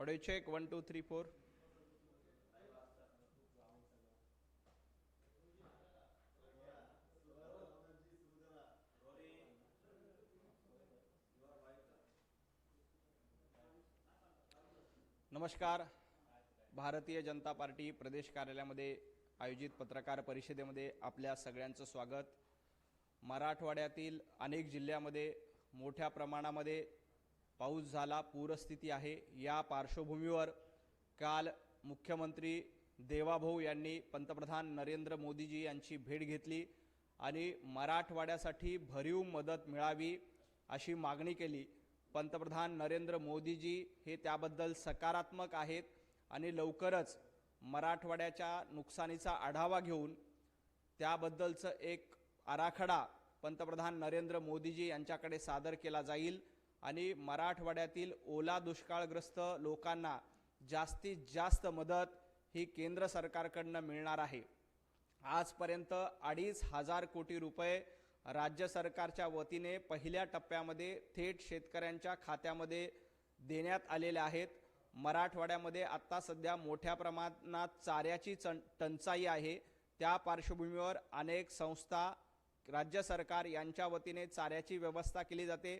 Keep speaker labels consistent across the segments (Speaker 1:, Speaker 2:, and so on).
Speaker 1: Audio check one two three four नमस्कार. भारतीय जनता party प्रदेश कार्यालयामध्ये आयोजित पत्रकार परिषदेमध्ये आपल्या सगळ्यांचं स्वागत. मराठवाड्यातील अनेक जिल्ह्यामध्ये मोठ्या प्रमाणामध्ये पाऊस झाला पूरस्थिती आहे. या पार्श्वभूमीवर काल मुख्यमंत्री देवाभाऊ यांनी पंतप्रधान नरेंद्र मोदीजी यांची भेट घेतली आणि मराठवाड्यासाठी भरीव मदत मिळावी अशी मागणी केली. पंतप्रधान नरेंद्र मोदीजी हे त्याबद्दल सकारात्मक आहेत आणि लवकरच मराठवाड्याच्या नुकसानीचा आढावा घेऊन त्याबद्दलचं एक आराखडा पंतप्रधान नरेंद्र मोदीजी यांच्याकडे सादर केला जाईल. आणि मराठवाड्यातील ओला दुष्काळग्रस्त लोकांना जास्तीत जास्त मदत ही केंद्र सरकारकडनं मिळणार आहे. आजपर्यंत अडीच हजार कोटी रुपये राज्य सरकारच्या वतीने पहिल्या टप्प्यामध्ये थेट शेतकऱ्यांच्या खात्यामध्ये देण्यात आलेले आहेत. मराठवाड्यामध्ये आत्ता सध्या मोठ्या प्रमाणात चाऱ्याची चं टंचाई आहे. त्या पार्श्वभूमीवर अनेक संस्था राज्य सरकार यांच्या वतीने चाऱ्याची व्यवस्था केली जाते.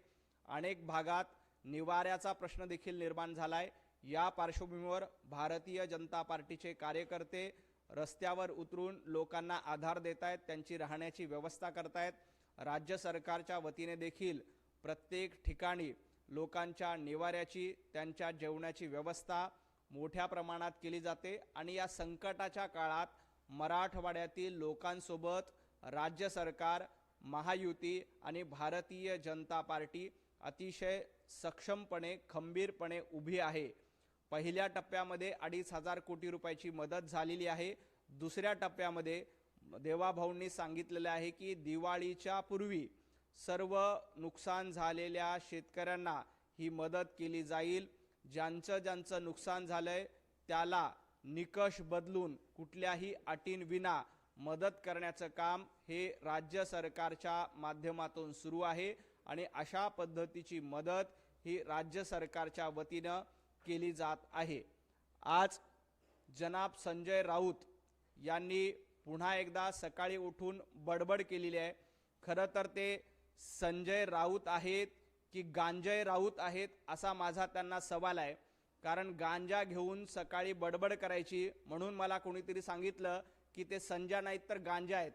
Speaker 1: अनेक भागात निवाऱ्याचा प्रश्न देखील निर्माण झाला आहे या पार्श्वभूमीवर भारतीय जनता पार्टीचे कार्यकर्ते रस्त्यावर उतरून लोकांना आधार देत आहेत त्यांची राहण्याची व्यवस्था करतायत. राज्य सरकारच्या वतीने देखील प्रत्येक ठिकाणी लोकांच्या निवाऱ्याची त्यांच्या जेवणाची व्यवस्था मोठ्या प्रमाणात केली जाते आणि या संकटाच्या काळात मराठवाड्यातील लोकांसोबत राज्य सरकार महायुती आणि भारतीय जनता पार्टी अतिशय सक्षमपणे खंबीरपणे उभी आहे. पहिल्या टप्प्यामध्ये अडीच हजार कोटी रुपयाची मदत झालेली आहे. दुसऱ्या टप्प्यामध्ये देवाभाऊंनी सांगितलेलं आहे की दिवाळीच्या पूर्वी सर्व नुकसान झालेल्या शेतकऱ्यांना ही मदत केली जाईल. ज्यांचं ज्यांचं नुकसान झालं आहे त्याला निकष बदलून कुठल्याही अटींविना मदत करण्याचं काम हे राज्य सरकारच्या माध्यमातून सुरू आहे. आणि अशा पद्धतीची मदत ही राज्य सरकारच्या वतीनं केली जात आहे. आज जनाब संजय राऊत यांनी पुन्हा एकदा सकाळी उठून बडबड केलेली आहे. खरं तर ते संजय राऊत आहेत की गांजय राऊत आहेत असा माझा त्यांना सवाल आहे. कारण गांजा घेऊन सकाळी बडबड करायची म्हणून मला कोणीतरी सांगितलं की ते संजय नाहीत तर गांजा आहेत.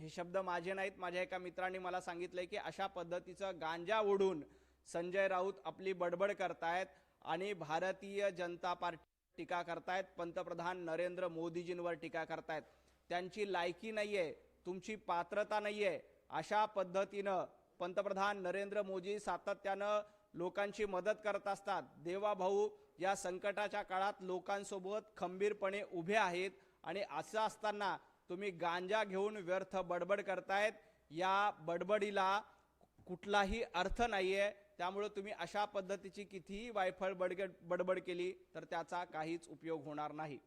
Speaker 1: हे शब्द माझे नाहीत. माझ्या एका मित्रांनी मला सांगितलंय की अशा पद्धतीचं गांजा ओढून संजय राऊत आपली बडबड करतायत आणि भारतीय जनता पार्टी टीका करतायत. पंतप्रधान नरेंद्र मोदीजींवर टीका करतायत. त्यांची लायकी नाही आहे तुमची पात्रता नाही आहे अशा पद्धतीनं पंतप्रधान नरेंद्र मोदी सातत्यानं लोकांची मदत करत असतात. देवाभाऊ या संकटाच्या काळात लोकांसोबत खंबीरपणे उभे आहेत आणि असं असताना तुम्ही गांजा घेऊन व्यर्थ बडबड करतायत या बडबडीला कुठलाही अर्थ नाही आहे त्यामुळं तुम्ही अशा पद्धतीची कितीही वायफळ बडगड बडबड केली तर त्याचा काहीच उपयोग होणार नाही.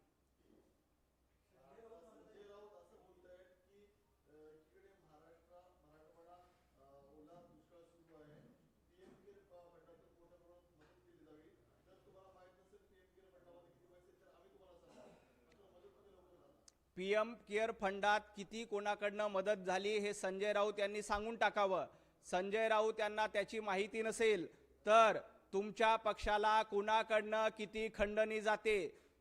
Speaker 1: पी एम केअर फंडात किती कोणाकडनं मदत झाली हे संजय राऊत यांनी सांगून टाकावं. संजय राऊत यांना त्याची माहिती नसेल तर तुमच्या पक्षाला कोणाकडनं किती खंडणी जाते?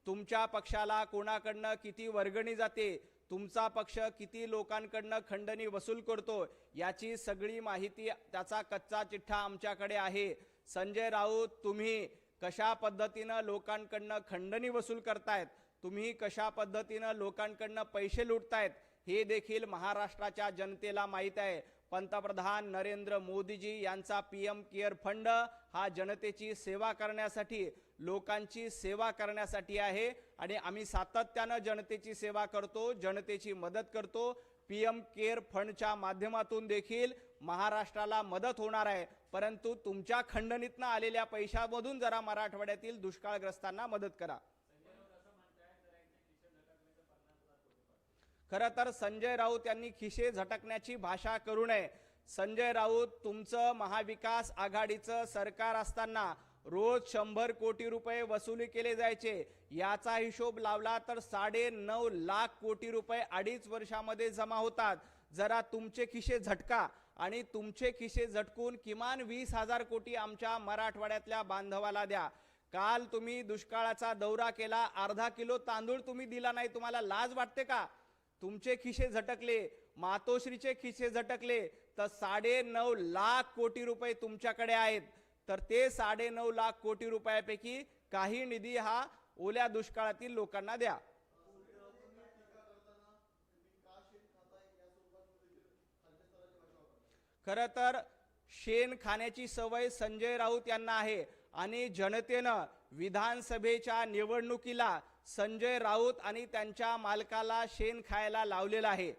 Speaker 1: तुमच्या पक्षाला कोणाकडनं किती वर्गणी जाते? तुमचा पक्ष किती लोकांकडनं खंडणी वसूल करतो? याची सगळी माहिती त्याचा कच्चा चिठ्ठा आमच्याकडे आहे. संजय राऊत तुम्ही कशा पद्धतीनं लोकांकडनं खंडणी वसूल करतायत? तुम्ही कशा पद्धतीनं लोकांकडनं पैसे लुटतायत हे देखील महाराष्ट्राच्या जनतेला माहीत आहे. पंतप्रधान नरेंद्र मोदीजी यांचा पी एम केअर फंड हा जनतेची सेवा करण्यासाठी लोकांची सेवा करण्यासाठी आहे आणि आम्ही सातत्यानं जनतेची सेवा करतो जनतेची मदत करतो. पी एम केअर फंडच्या माध्यमातून देखील महाराष्ट्राला मदत होणार आहे. परंतु तुमच्या खंडणीतनं आलेल्या पैशामधून जरा मराठवाड्यातील दुष्काळग्रस्तांना मदत करा. खरं तर संजय राऊत यांनी खिशे झटकण्याची भाषा करू नये. संजय राऊत तुमचं महाविकास आघाडीचं सरकार असताना रोज शंभर कोटी रुपये वसुली केले जायचे. याचा हिशोब लावला तर साडे नऊ लाख कोटी रुपये अडीच वर्षामध्ये जमा होतात. जरा तुमचे खिशे झटका आणि तुमचे खिशे झटकून किमान वीस हजार कोटी आमच्या मराठवाड्यातल्या बांधवाला द्या. काल तुम्ही दुष्काळाचा दौरा केला अर्धा किलो तांदूळ तुम्ही दिला नाही तुम्हाला लाज वाटते का? तुमचे खिशे झटकले मातोश्रीचे खिशे झटकले तर साडे नऊ लाख कोटी रुपये तुमच्याकडे आहेत. तर ते साडे नऊ लाख कोटी रुपयापैकी काही निधी हा ओल्या दुष्काळातील लोकांना द्या. खर तर शेण खाण्याची सवय संजय राऊत यांना आहे आणि जनतेनं विधानसभेच्या निवडणुकीला संजय राऊत आणि त्यांच्या मालकाला शेण खायला लावलेलं आहे.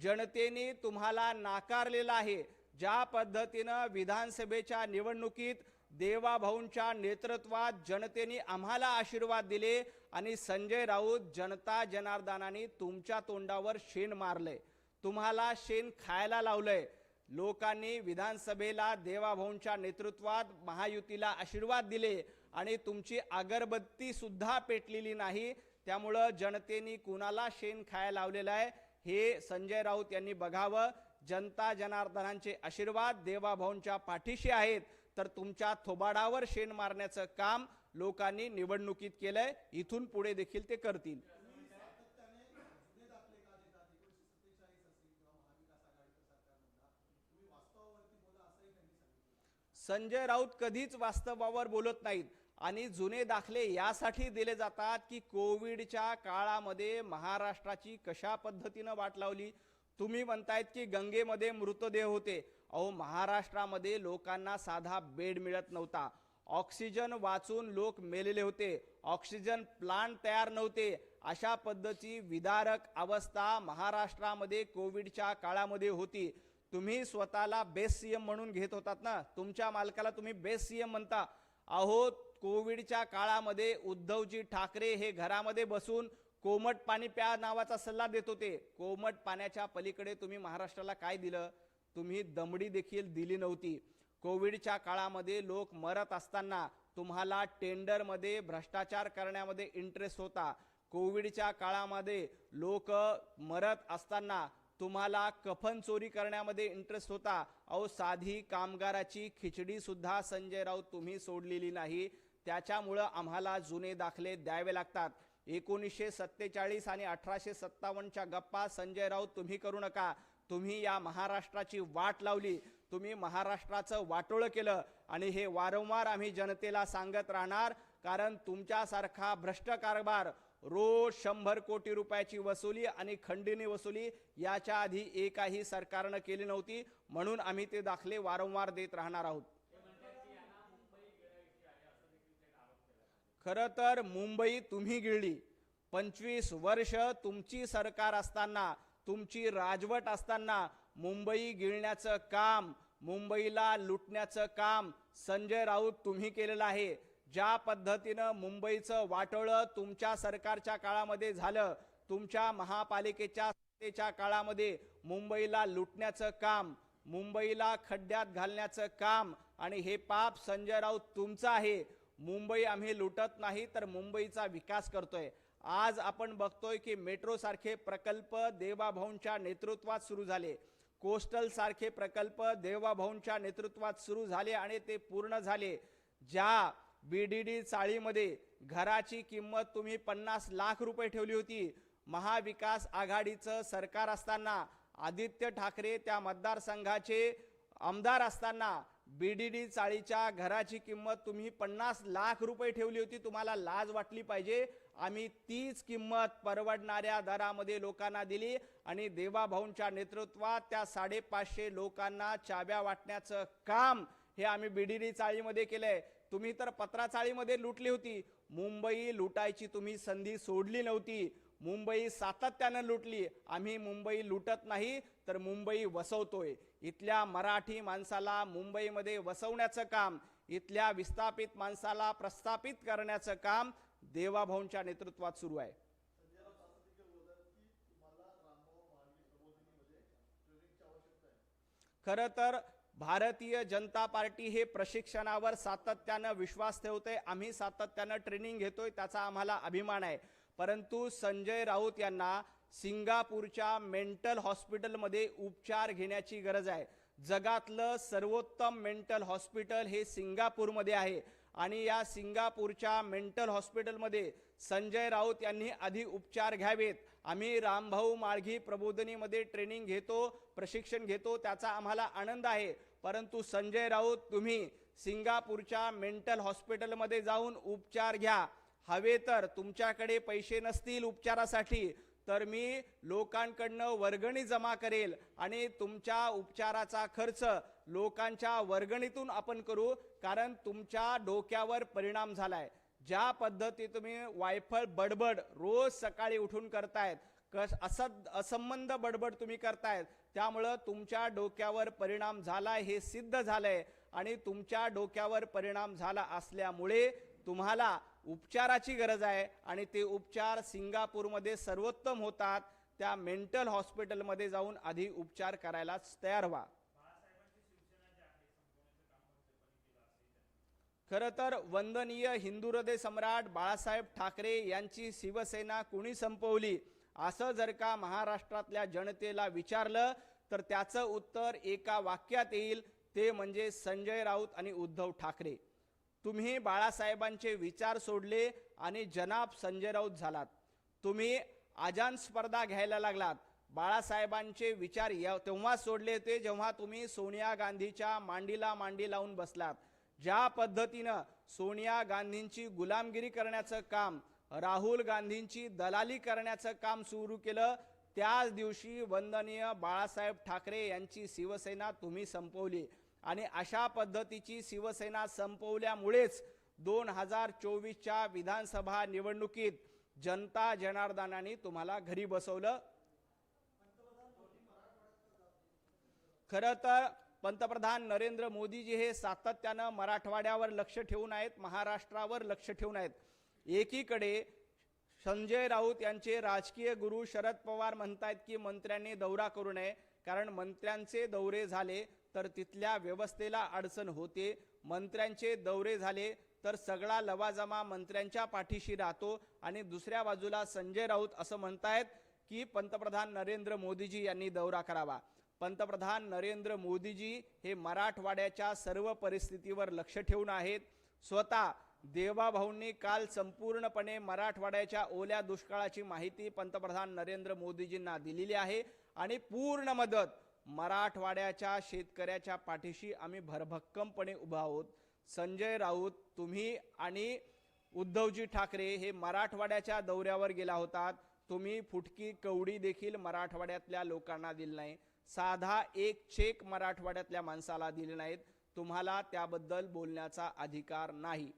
Speaker 1: जनतेने तुम्हाला नाकारलेलं आहे. ज्या पद्धतीनं विधानसभेच्या निवडणुकीत देवाभाऊंच्या नेतृत्वात जनतेने आम्हाला आशीर्वाद दिले आणि संजय राऊत जनता जनार्दनाने तुमच्या तोंडावर शेण मारलंय. तुम्हाला शेण खायला लावलंय. लोकांनी विधानसभेला देवाभाऊंच्या नेतृत्वात महायुतीला आशीर्वाद दिले. आणि तुमची अगरबत्ती सुद्धा पेटलेली नाही. त्यामुळं जनतेने कुणाला शेण खायला लावलेलं आहे हे संजय राऊत यांनी बघावं. जनता जनार्दनांचे आशीर्वाद देवाभाऊंच्या पाठीशी आहेत तर तुमच्या थोबाडावर शेण मारण्याचं काम लोकांनी निवडणुकीत केलंय. इथून पुढे देखील ते करतील. संजय राऊत कधीच वास्तवावर बोलत नाहीत. आणि जुने दाखले यासाठी दिले जातात की कोविडच्या काळामध्ये महाराष्ट्राची कशा पद्धतीनं वाट लावली? तुम्ही म्हणतायत की गंगेमध्ये मृतदेह होते. अहो महाराष्ट्रामध्ये लोकांना साधा बेड मिळत नव्हता. ऑक्सिजन वाचून लोक मेलेले होते. ऑक्सिजन प्लांट तयार नव्हते. अशा पद्धती विदारक अवस्था महाराष्ट्रामध्ये कोविडच्या काळामध्ये होती. तुम्ही स्वतःला बेस्ट सीएम म्हणून घेत होतात ना? तुमच्या मालकाला तुम्ही बेस्ट सीएम म्हणता. अहो कोविडच्या काळामध्ये उद्धवजी ठाकरे हे घरामध्ये बसून कोमट पाणी प्या नावाचा सल्ला देत होते. कोमट पाण्याच्या पलीकडे तुम्ही महाराष्ट्राला काय दिलं? तुम्ही दमडी देखील दिली नव्हती. कोविडच्या काळामध्ये लोक मरत असताना तुम्हाला टेंडरमध्ये भ्रष्टाचार करण्यामध्ये इंटरेस्ट होता. कोविडच्या काळामध्ये लोक मरत असताना तुम्हाला कफन चोरी करण्यामध्ये इंटरेस्ट होता. अहो साधी कामगाराची खिचडीसुद्धा संजय राऊत तुम्ही सोडलेली नाही. त्याच्यामुळं आम्हाला जुने दाखले द्यावे लागतात. एकोणीसशे सत्तेचाळीस आणि अठराशे सत्तावन्नच्या गप्पा संजय राऊत तुम्ही करू नका. तुम्ही या महाराष्ट्राची वाट लावली. तुम्ही महाराष्ट्राचं वाटोळं केलं. आणि हे वारंवार आम्ही जनतेला सांगत राहणार कारण तुमच्यासारखा भ्रष्ट कारभार रोज शंभर कोटी रुपयाची वसुली आणि खंडिनी वसुली याच्या आधी एकाही सरकारनं केली नव्हती. म्हणून आम्ही ते दाखले वारंवार देत राहणार आहोत. खरं तर मुंबई तुम्ही गिळली. पंचवीस वर्ष तुमची सरकार असताना तुमची राजवट असताना मुंबई गिळण्याचं काम मुंबईला लुटण्याचं काम संजय राऊत तुम्ही केलेलं आहे. ज्या पद्धतीनं मुंबईचं वाटोळं तुमच्या सरकारच्या काळामध्ये झालं तुमच्या महापालिकेच्या सत्तेच्या काळामध्ये मुंबईला लुटण्याचं काम मुंबईला खड्ड्यात घालण्याचं काम आणि हे पाप संजय राऊत तुमचं आहे मुंबई आम्ही लुटत नाही तर मुंबईचा विकास करतोय. आज आपण बघतोय की मेट्रोसारखे प्रकल्प देवाभाऊंच्या नेतृत्वात सुरू झाले. कोस्टल सारखे प्रकल्प देवाभाऊंच्या नेतृत्वात सुरू झाले आणि ते पूर्ण झाले. ज्या बीडीडी चाळीमध्ये घराची किंमत तुम्ही पन्नास लाख रुपये ठेवली होती. महाविकास आघाडीचं सरकार असताना आदित्य ठाकरे त्या मतदारसंघाचे आमदार असताना बीडीडी चाळीच्या घराची किंमत तुम्ही पन्नास लाख रुपये ठेवली होती. तुम्हाला लाज वाटली पाहिजे. आम्ही तीच किंमत परवडणाऱ्या दरामध्ये लोकांना दिली आणि देवाभाऊंच्या नेतृत्वात त्या साडेपाचशे लोकांना चाव्या वाटण्याचं काम हे आम्ही बीडीडी चाळीमध्ये केलंय. तुम्ही तर पत्राचाळीमध्ये लुटली होती. मुंबई लुटायची तुम्ही संधी सोडली नव्हती. मुंबई सातत्यानं लुटली. आम्ही मुंबई लुटत नाही तर मुंबई वसवतोय. इथल्या मराठी माणसाला मुंबईमध्ये वसवण्याचं काम इथल्या विस्थापित माणसाला प्रस्थापित करण्याचं काम देवाभाऊंच्या नेतृत्वात सुरू आहे. खरं तर भारतीय जनता पार्टी हे प्रशिक्षणावर सातत्यानं विश्वास ठेवते आम्ही सातत्यानं ट्रेनिंग घेतोय त्याचा आम्हाला अभिमान आहे. परंतु संजय राऊत यांना सिंगापूरच्या मेंटल हॉस्पिटलमध्ये उपचार घेण्याची गरज आहे. जगातलं सर्वोत्तम मेंटल हॉस्पिटल हे सिंगापूरमध्ये आहे. आणि या सिंगापूरच्या मेंटल हॉस्पिटलमध्ये संजय राऊत यांनी आधी उपचार घ्यावेत. आम्ही रामभाऊ माळघी प्रबोधनीमध्ये ट्रेनिंग घेतो प्रशिक्षण घेतो त्याचा आम्हाला आनंद आहे. परंतु संजय राऊत तुम्ही सिंगापूरच्या मेंटल हॉस्पिटलमध्ये जाऊन उपचार घ्या. हवे तर तुमच्याकडे पैसे नसतील उपचारासाठी तर मी लोकांकडनं वर्गणी जमा करेल आणि तुमच्या उपचाराचा खर्च लोकांच्या वर्गणीतून आपण करू कारण तुमच्या डोक्यावर परिणाम झालाय. ज्या पद्धती तुम्ही वायफळ बडबड रोज सकाळी उठून करतायत कस असद असंबंध बडबड तुम्ही करतायत त्यामुळं तुमच्या डोक्यावर परिणाम झाला हे सिद्ध झालंय. आणि तुमच्या डोक्यावर परिणाम झाला असल्यामुळे तुम्हाला उपचाराची गरज आहे. आणि ते उपचार सिंगापूरमध्ये सर्वोत्तम होतात. त्या मेंटल हॉस्पिटलमध्ये जाऊन आधी उपचार करायलाच तयार व्हा. खरं तर वंदनीय हिंदू हृदय सम्राट बाळासाहेब ठाकरे यांची शिवसेना कुणी संपवली? असं जर का महाराष्ट्रातल्या जनतेला विचारलं तर त्याचं उत्तर एका वाक्यात येईल ते म्हणजे संजय राऊत आणि उद्धव ठाकरे. तुम्ही बाळासाहेबांचे विचार सोडले आणि जनाब संजय राऊत झालात. तुम्ही आजान स्पर्धा घ्यायला लागलात. बाळासाहेबांचे विचार या- तेव्हा सोडले होते जेव्हा तुम्ही सोनिया गांधीच्या मांडीला मांडी लावून बसलात. ज्या पद्धतीनं सोनिया गांधींची गुलामगिरी करण्याचं काम राहुल गांधींची दलाली करण्याचं काम सुरू केलं. त्याच दिवशी वंदनीय बाळासाहेब ठाकरे यांची शिवसेना तुम्ही संपवली. आणि अशा पद्धतीची शिवसेना संपवल्यामुळेच दोन हजार चोवीसच्या विधानसभा निवडणुकीत जनता जनार्दनाने तुम्हाला घरी बसवलं. खरं तर पंतप्रधान नरेंद्र मोदीजी हे सातत्यानं मराठवाड्यावर लक्ष ठेवून आहेत महाराष्ट्रावर लक्ष ठेवून आहेत. एकीकडे संजय राऊत यांचे राजकीय गुरु शरद पवार म्हणतायत की मंत्र्यांनी दौरा करू नये कारण मंत्र्यांचे दौरे झाले तर तिथल्या व्यवस्थेला अडचण होते. मंत्र्यांचे दौरे झाले तर सगळा लवाजमा मंत्र्यांच्या पाठीशी राहतो आणि दुसऱ्या बाजूला संजय राऊत असं म्हणतायत की पंतप्रधान नरेंद्र मोदीजी यांनी दौरा करावा. पंतप्रधान नरेंद्र मोदीजी हे मराठवाड्याच्या सर्व परिस्थितीवर लक्ष ठेवून आहेत. स्वतः देवाभाऊंनी काल संपूर्णपणे मराठवाड्याच्या ओल्या दुष्काळाची माहिती पंतप्रधान नरेंद्र मोदीजींना दिलेली आहे आणि पूर्ण मदत मराठवाड्याच्या शेतकऱ्याच्या पाठीशी आम्ही भरभक्कमपणे उभा आहोत. संजय राऊत तुम्ही आणि उद्धवजी ठाकरे हे मराठवाड्याच्या दौऱ्यावर गेला होतात. तुम्ही फुटकी कवडी देखील मराठवाड्यातल्या लोकांना दिली नाही. साधा एक चेक मराठवाड्यातल्या माणसाला दिले नाहीत. तुम्हाला त्याबद्दल बोलण्याचा अधिकार नाही.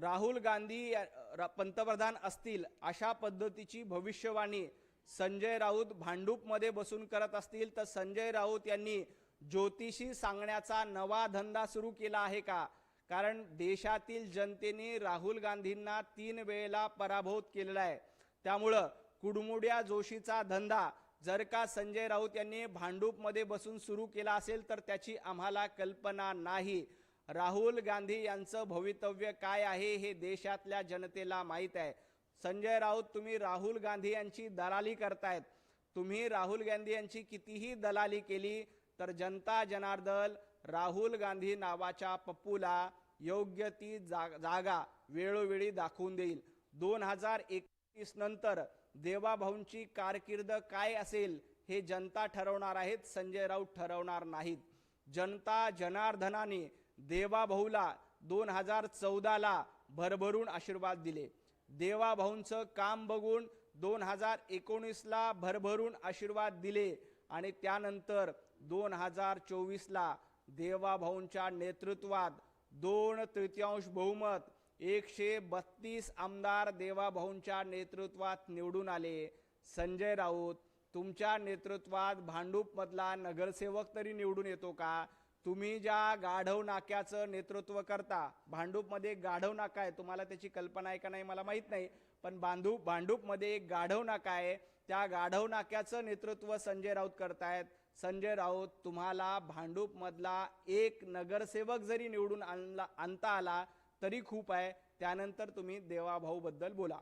Speaker 1: राहुल गांधी पंतप्रधान असतील अशा पद्धतीची भविष्यवाणी संजय राऊत भांडूपमध्ये बसून करत असतील तर संजय राऊत यांनी ज्योतिषी सांगण्याचा नवा धंदा सुरू केला आहे का? कारण देशातील जनतेने राहुल गांधींना तीन वेळेला पराभूत केलेला आहे. त्यामुळं कुडमुड्या जोशीचा धंदा जर का संजय राऊत यांनी भांडूपमध्ये बसून सुरू केला असेल तर त्याची आम्हाला कल्पना नाही. राहुल गांधी यांचं भवितव्य काय आहे हे देशातल्या जनतेला माहीत आहे. संजय राऊत तुम्ही राहुल गांधी यांची दलाली करतायत. तुम्ही राहुल गांधी यांची कितीही दलाली केली तर जनता जनार्दन राहुल गांधी नावाच्या पप्पूला योग्य ती जा- जागा वेळोवेळी दाखवून देईल. दोन हजार एकतीस नंतर देवाभाऊंची कारकीर्द काय असेल हे जनता ठरवणार आहेत संजय राऊत ठरवणार नाहीत. जनता जनार्दनाने देवाभाऊला दोन हजार चौदाला भरभरून आशीर्वाद दिले. देवाभाऊंचं काम बघून दोन हजार एकोणीसला भरभरून आशीर्वाद दिले आणि त्यानंतर दोन हजार चोवीसला देवाभाऊंच्या नेतृत्वात दोन तृतीयांश बहुमत एकशे बत्तीस आमदार देवाभाऊंच्या नेतृत्वात निवडून आले. संजय राऊत तुमच्या नेतृत्वात भांडूपमधला नगरसेवक तरी निवडून येतो का? तुम्ही ज्या गाढव नाक्याचं नेतृत्व करता भांडूपमध्ये एक गाढव नाका आहे तुम्हाला त्याची कल्पना आहे का नाही मला माहीत नाही पण बांधू भांडूपमध्ये एक गाढव नाका आहे त्या गाढव नाक्याचं नेतृत्व संजय राऊत करतायत. संजय राऊत तुम्हाला भांडूपमधला एक नगरसेवक जरी निवडून आणला आणता आला तरी खूप आहे. त्यानंतर तुम्ही देवाभाऊबद्दल बोला.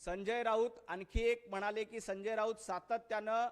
Speaker 1: संजय राऊत आणखी एक म्हणाले की संजय राऊत सातत्यानं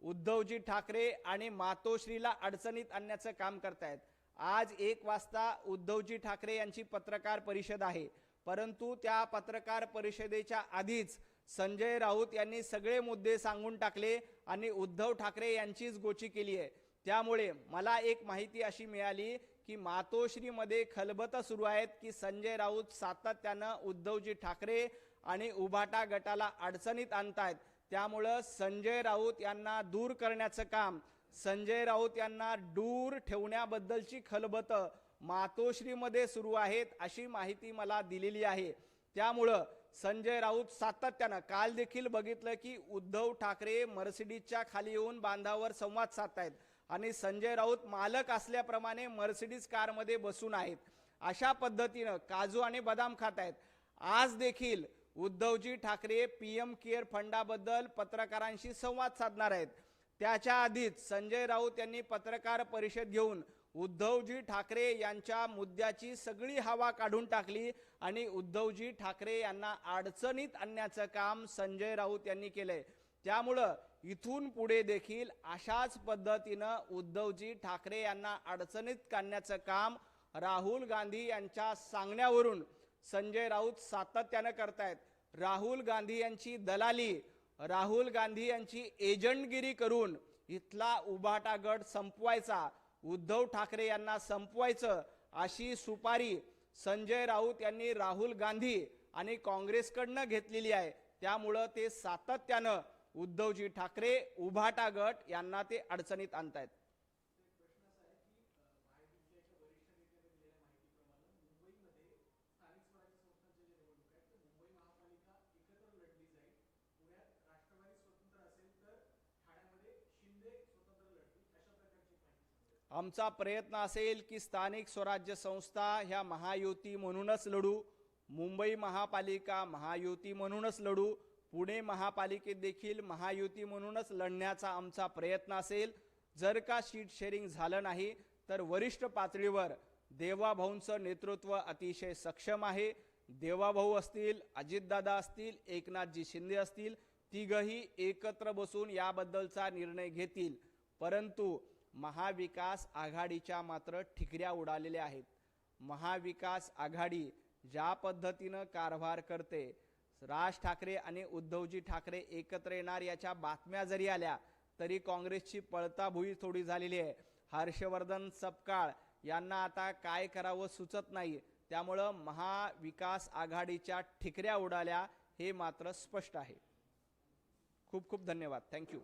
Speaker 1: उद्धवजी ठाकरे आणि मातोश्रीला अडचणीत आणण्याचं काम करतायत. आज एक वाजता उद्धवजी ठाकरे यांची पत्रकार परिषद आहे. परंतु त्या पत्रकार परिषदेच्या आधीच संजय राऊत यांनी सगळे मुद्दे सांगून टाकले आणि उद्धव ठाकरे यांचीच गोची केली आहे. त्यामुळे मला एक माहिती अशी मिळाली की मातोश्रीमध्ये खलबत सुरू आहेत की संजय राऊत सातत्यानं उद्धवजी ठाकरे आणि उभाटा गटाला अडचणीत आणतायत. त्यामुळं संजय राऊत यांना दूर करण्याचं काम संजय राऊत यांना दूर ठेवण्याबद्दलची खलबतं मातोश्रीमध्ये सुरू आहेत अशी माहिती मला दिलेली आहे. त्यामुळं संजय राऊत सातत्यानं काल देखील बघितलं की उद्धव ठाकरे मर्सिडीजच्या खाली येऊन बांधावर संवाद साधतायत आणि संजय राऊत मालक असल्याप्रमाणे मर्सिडीज कारमध्ये बसून आहेत. अशा पद्धतीनं काजू आणि बदाम खात आहेत आज देखील उद्धवजी ठाकरे पीएम केअर फंडाबद्दल पत्रकारांशी संवाद साधणार आहेत. त्याच्या आधीच संजय राऊत यांनी पत्रकार परिषद घेऊन उद्धवजी ठाकरे यांच्या मुद्द्याची सगळी हवा काढून टाकली आणि उद्धवजी ठाकरे यांना अडचणीत आणण्याचं काम संजय राऊत यांनी केलंय. त्यामुळं इथून पुढे देखील अशाच पद्धतीनं उद्धवजी ठाकरे यांना अडचणीत काढण्याचं काम राहुल गांधी यांच्या सांगण्यावरून संजय राऊत सातत्यानं करतायत. राहुल गांधी यांची दलाली राहुल गांधी यांची एजंटगिरी करून इथला उभाटा गट संपवायचा उद्धव ठाकरे यांना संपवायचं अशी सुपारी संजय राऊत यांनी राहुल गांधी आणि काँग्रेसकडनं घेतलेली आहे. त्यामुळं ते सातत्यानं उद्धवजी ठाकरे उभाटा गट यांना ते अडचणीत आणतायत. आमचा प्रयत्न असेल की स्थानिक स्वराज्य संस्था ह्या महायुती म्हणूनच लढू. मुंबई महापालिका महायुती म्हणूनच लढू. पुणे महापालिकेत देखील महायुती म्हणूनच लढण्याचा आमचा प्रयत्न असेल. जर का सीट शेअरिंग झालं नाही तर वरिष्ठ पातळीवर देवाभाऊंचं नेतृत्व अतिशय सक्षम आहे. देवाभाऊ असतील अजितदादा असतील एकनाथजी शिंदे असतील तिघही एकत्र बसून याबद्दलचा निर्णय घेतील. परंतु महाविकास आघाडीच्या मात्र ठिकऱ्या उडालेल्या आहेत. महाविकास आघाडी ज्या पद्धतीनं कारभार करते राज ठाकरे आणि उद्धवजी ठाकरे एकत्र येणार याच्या बातम्या जरी आल्या तरी काँग्रेसची पळताभुई थोडी झालेली आहे. हर्षवर्धन सपकाळ यांना आता काय करावं सुचत नाही. त्यामुळं महाविकास आघाडीच्या ठिकऱ्या उडाल्या हे मात्र स्पष्ट आहे. खूप खूप धन्यवाद. थँक्यू